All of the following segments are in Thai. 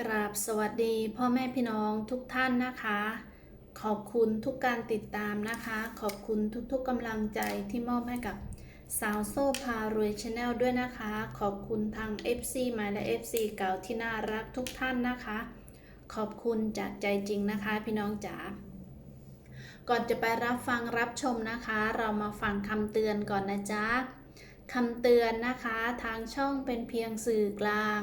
กราบสวัสดีพ่อแม่พี่น้องทุกท่านนะคะ ขอบคุณทุกการติดตามนะคะ ขอบคุณทุกๆกำลังใจที่มอบให้กับสาวโซ่พารวยชาแนลด้วยนะคะ ขอบคุณทาง FC ใหม่และ FC เก่าที่น่ารักทุกท่านนะคะ ขอบคุณจากใจจริงนะคะพี่น้องจ๋าก่อนจะไปรับฟังรับชมนะคะ เรามาฟังคำเตือนก่อนนะจ๊ะคำเตือนนะคะทางช่องเป็นเพียงสื่อกลาง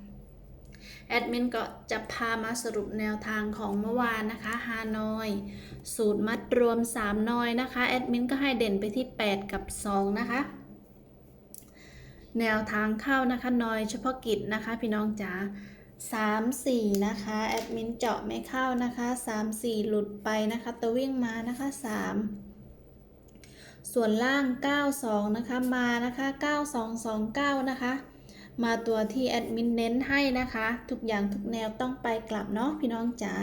แอดมินก็จะพามาสรุปแนวทางของเมื่อวานนะคะฮานอย สูตรมัดรวม 3 นอยนะคะ แอดมินก็ให้เด่นไปที่ 8 กับ 2 นะคะ แนวทางเข้านะคะนอยเฉพาะกิจนะคะ พี่น้องจ๋า3 4นะคะแอดมินเจาะไม่เข้านะคะ3 4หลุดไปนะคะตัววิ่งมานะคะ3ส่วนล่าง 92 นะคะมานะคะ 9229 นะคะ มาตัวที่แอดมินเน้นให้นะคะ ทุกอย่างทุกแนวต้องไปกลับเนาะพี่น้องจ๋า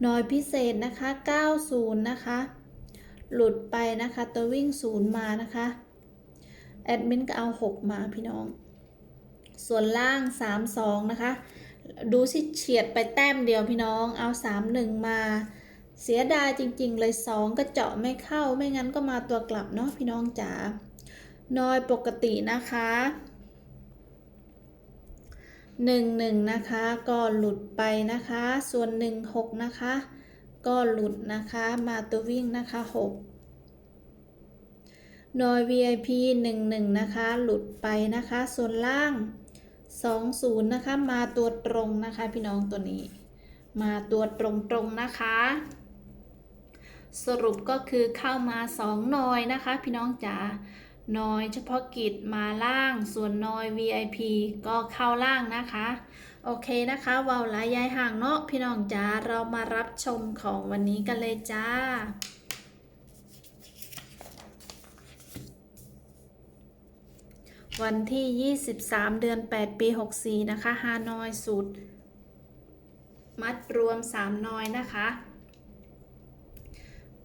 หน่อยพิเศษนะคะ 90 นะคะ หลุดไปนะคะ ตัววิ่ง 0 มานะคะ แอดมินก็เอา 6 มาพี่น้อง ส่วนล่าง 32 นะคะ ดูสิเฉียดไปแต้มเดียวพี่น้องเอา 31 มาเสียดายจริงๆเลย 2 ก็เจาะไม่เข้าไม่งั้นก็มาตัวกลับเนาะพี่น้องจ๋า นอยปกตินะคะ หนึ่งหนึ่งนะคะ ก็หลุดไปนะคะ ส่วนหนึ่งหกนะคะ ก็หลุดนะคะ มาตัววิ่งนะคะหกนอย VIP หนึ่งหนึ่งนะคะ หลุดไปนะคะ ส่วนล่างสองศูนย์นะคะ มาตัวตรงนะคะ พี่น้องตัวนี้ มาตัวตรงๆนะคะ สรุปก็คือเข้ามาสองนอยนะคะ พี่น้องจ๋า นอยเฉพาะกิจมาล่าง ส่วนนอย VIP ก็เข้าล่างนะคะ โอเคนะคะวาวลายยายห่างเนาะพี่น้องจ๋าเรามารับชมของวันนี้กันเลยจ้าวันที่ 23 เดือน 8 ปี 64 นะคะฮานอยสูตร มัดรวม 3 นอยนะคะ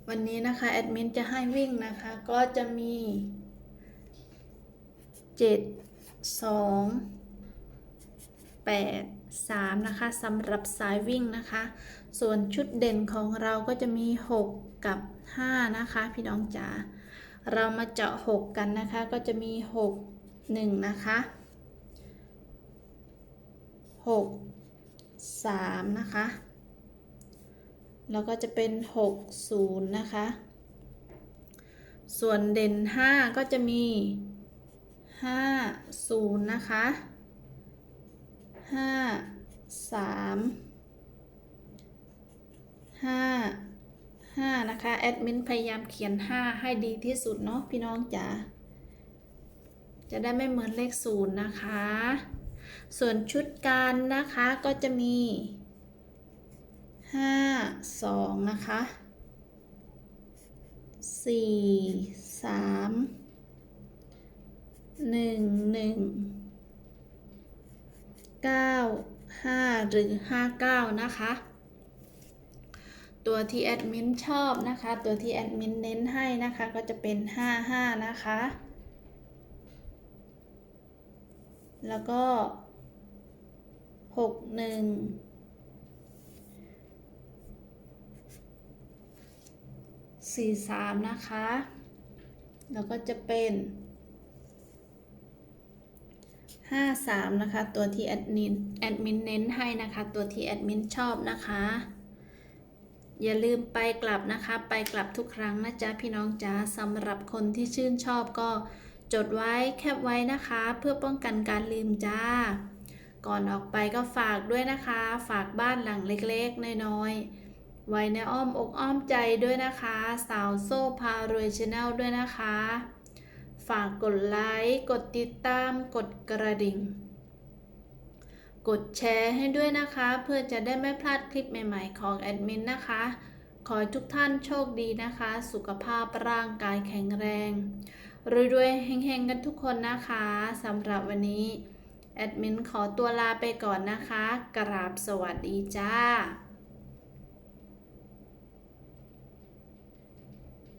วันนี้นะคะ แอดมินจะให้วิ่งนะคะ ก็จะมี 7 2 8 3นะคะสำหรับสายวิ่งนะคะ ส่วนชุดเด่นของเราก็จะมี 6 กับ 5 นะคะ พี่น้องจ๋าเรามาเจาะ 6 กันนะคะ ก็จะมี 6 1 นะคะ 6 3 นะคะ แล้วก็จะเป็น 6 0 นะคะ ส่วนเด่น 5 ก็จะมี 5 0นะคะ5 3 5 5นะคะ แอดมินพยายามเขียน5ให้ดีที่สุดเนาะพี่น้องจ๋าจะได้ไม่เหมือนเลข0นะคะ ส่วนชุดการนะคะก็จะมีห้าสองนะคะสี่สาม หนึ่งหนึ่งเก้าห้าหรือห้าเก้านะคะ ตัวที่แอดมินชอบนะคะ ตัวที่แอดมินเน้นให้นะคะก็จะเป็นห้าห้านะคะ แล้วก็หกหนึ่งสี่สามนะคะ แล้วก็จะเป็น ห้าสามนะคะ ตัวที่แอดมินแอดมินเน้นให้นะคะ ตัวที่แอดมินชอบนะคะ อย่าลืมไปกลับนะคะ ไปกลับทุกครั้งนะจ๊ะพี่น้องจ๊ะสำหรับคนที่ชื่นชอบก็จดไว้แคปไว้นะคะ เพื่อป้องกันการลืมจ้า ก่อนออกไปก็ฝากด้วยนะคะ ฝากบ้านหลังเล็กๆ น้อยๆ ไว้ในอ้อมอกอ้อมใจด้วยนะคะ สาวโซ่พารวยชาแนลด้วยนะคะ ฝากกดไลค์ กดติดตาม กดกระดิ่ง กดแชร์ให้ด้วยนะคะ เพื่อจะได้ไม่พลาดคลิปใหม่ๆของแอดมินนะคะ ขอให้ทุกท่านโชคดีนะคะ สุขภาพร่างกายแข็งแรงรวยๆเฮงๆ กันทุกคนนะคะสำหรับวันนี้ แอดมินขอตัวลาไปก่อนนะคะ กราบสวัสดีจ้า